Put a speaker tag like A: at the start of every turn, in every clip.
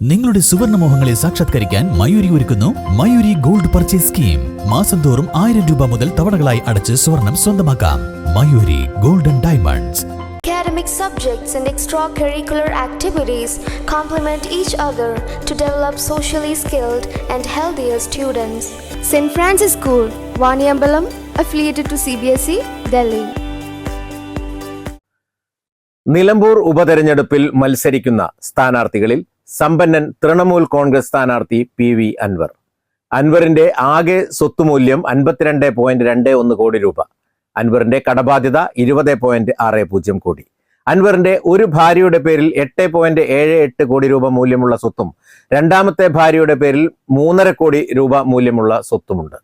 A: നിങ്ങളുടെ സുവർണ മോഹങ്ങളെ സാക്ഷാത്കരിക്കാൻ മയൂരി ഒരുക്കുന്നു മയൂരി ഗോൾഡ് പർച്ചേസ് സ്കീം മാസം തോറും ആയിരം രൂപ മുതൽ തവണകളായി അടച്ച് സ്വർണം സ്വന്തമാക്കാം Mayuri golden diamonds
B: Academic subjects and extracurricular activities complement each other to develop socially skilled and healthier students.
C: St. Francis School, Vaniambalam, affiliated to CBSE, Delhi.
D: Nilambur ഉപതെരഞ്ഞെടുപ്പിൽ മത്സരിക്കുന്ന സ്ഥാനാർത്ഥികളിൽ സമ്പന്നൻ തൃണമൂൽ കോൺഗ്രസ് സ്ഥാനാർത്ഥി പി വി അൻവർ. അൻവറിന്റെ ആകെ സ്വത്തുമൂല്യം അൻപത്തിരണ്ട് പോയിന്റ് രണ്ട് ഒന്ന് കോടി രൂപ. അൻവറിന്റെ കടബാധ്യത ഇരുപത് പോയിന്റ് ആറ് പൂജ്യം കോടി. അൻവറിന്റെ ഒരു ഭാര്യയുടെ പേരിൽ എട്ട് പോയിന്റ് ഏഴ് എട്ട് കോടി രൂപ മൂല്യമുള്ള സ്വത്തും രണ്ടാമത്തെ ഭാര്യയുടെ പേരിൽ മൂന്നര കോടി രൂപ മൂല്യമുള്ള സ്വത്തുമുണ്ട്.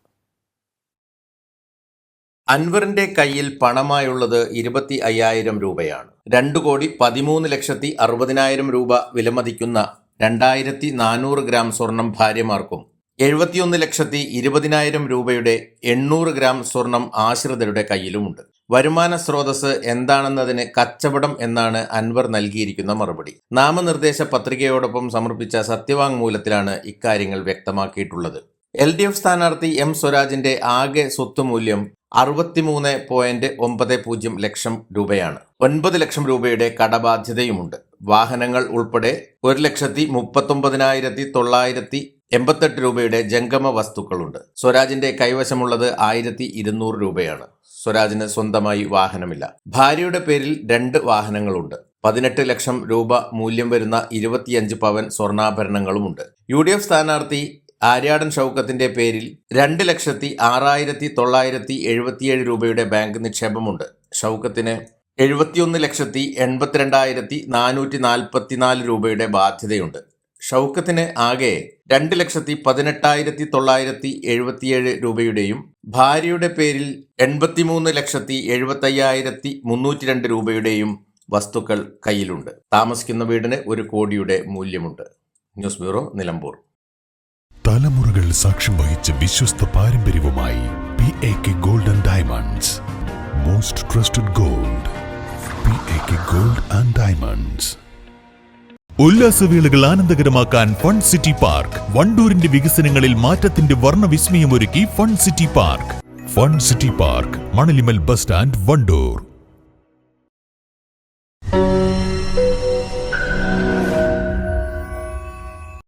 D: അൻവറിന്റെ കയ്യിൽ പണമായുള്ളത് ഇരുപത്തി അയ്യായിരം രൂപയാണ്. രണ്ടു കോടി പതിമൂന്ന് ലക്ഷത്തി അറുപതിനായിരം രൂപ വിലമതിക്കുന്ന രണ്ടായിരത്തി നാനൂറ് ഗ്രാം സ്വർണം ഭാര്യമാർക്കും എഴുപത്തിയൊന്ന് ലക്ഷത്തി ഇരുപതിനായിരം രൂപയുടെ എണ്ണൂറ് ഗ്രാം സ്വർണം ആശ്രിതരുടെ കയ്യിലുമുണ്ട്. വരുമാന സ്രോതസ് എന്താണെന്നതിന് കച്ചവടം എന്നാണ് അൻവർ നൽകിയിരിക്കുന്ന മറുപടി. നാമനിർദ്ദേശ പത്രികയോടൊപ്പം സമർപ്പിച്ച സത്യവാങ്മൂലത്തിലാണ് ഇക്കാര്യങ്ങൾ വ്യക്തമാക്കിയിട്ടുള്ളത്. എൽ ഡി എഫ് സ്ഥാനാർത്ഥി എം സ്വരാജിന്റെ ആകെ സ്വത്തുമൂല്യം അറുപത്തിമൂന്ന് പോയിന്റ് ഒമ്പത് പൂജ്യം ലക്ഷം രൂപയാണ്. ഒൻപത് ലക്ഷം രൂപയുടെ കടബാധ്യതയുമുണ്ട്. വാഹനങ്ങൾ ഉൾപ്പെടെ ഒരു ലക്ഷത്തി മുപ്പത്തൊമ്പതിനായിരത്തി തൊള്ളായിരത്തി എൺപത്തെട്ട് രൂപയുടെ ജംഗമ വസ്തുക്കളുണ്ട്. സ്വരാജിന്റെ കൈവശമുള്ളത് ആയിരത്തി ഇരുന്നൂറ് രൂപയാണ്. സ്വരാജിന് സ്വന്തമായി വാഹനമില്ല. ഭാര്യയുടെ പേരിൽ രണ്ട് വാഹനങ്ങളുണ്ട്. പതിനെട്ട് ലക്ഷം രൂപ മൂല്യം വരുന്ന ഇരുപത്തിയഞ്ച് പവൻ സ്വർണാഭരണങ്ങളുമുണ്ട്. യു ഡി എഫ് സ്ഥാനാർത്ഥി ആര്യാടൻ ഷൗക്കത്തിന്റെ പേരിൽ രണ്ട് ലക്ഷത്തി ആറായിരത്തി തൊള്ളായിരത്തി എഴുപത്തിയേഴ് രൂപയുടെ ബാങ്ക് നിക്ഷേപമുണ്ട്. ഷൗക്കത്തിന് എഴുപത്തിയൊന്ന് ലക്ഷത്തി എൺപത്തിരണ്ടായിരത്തി നാനൂറ്റി നാൽപ്പത്തിനാല് രൂപയുടെ ബാധ്യതയുണ്ട്. ഷൗക്കത്തിന് ആകെ രണ്ട് ലക്ഷത്തി പതിനെട്ടായിരത്തി തൊള്ളായിരത്തി എഴുപത്തിയേഴ് രൂപയുടെയും ഭാര്യയുടെ പേരിൽ എൺപത്തിമൂന്ന് ലക്ഷത്തി എഴുപത്തയ്യായിരത്തി മുന്നൂറ്റി രണ്ട് രൂപയുടെയും വസ്തുക്കൾ കയ്യിലുണ്ട്. താമസിക്കുന്ന വീടിന് ഒരു കോടിയുടെ മൂല്യമുണ്ട്. News bureau Nilambur.
E: തലമുറകൾ സാക്ഷ്യം വഹിച്ച വിശ്വസ്ത പാരമ്പര്യവുമായി P A K golden diamonds most trusted gold P A K gold and diamonds
A: ഉല്ലാസവേളകൾ ആനന്ദകരമാക്കാൻ ഫൺ സിറ്റി പാർക്ക് വണ്ടൂരിന്റെ വികസനങ്ങളിൽ മാറ്റത്തിന്റെ വർണവിസ്മയമൊരുക്കി fun city park fun city park Manalimal bus stand Vandoor.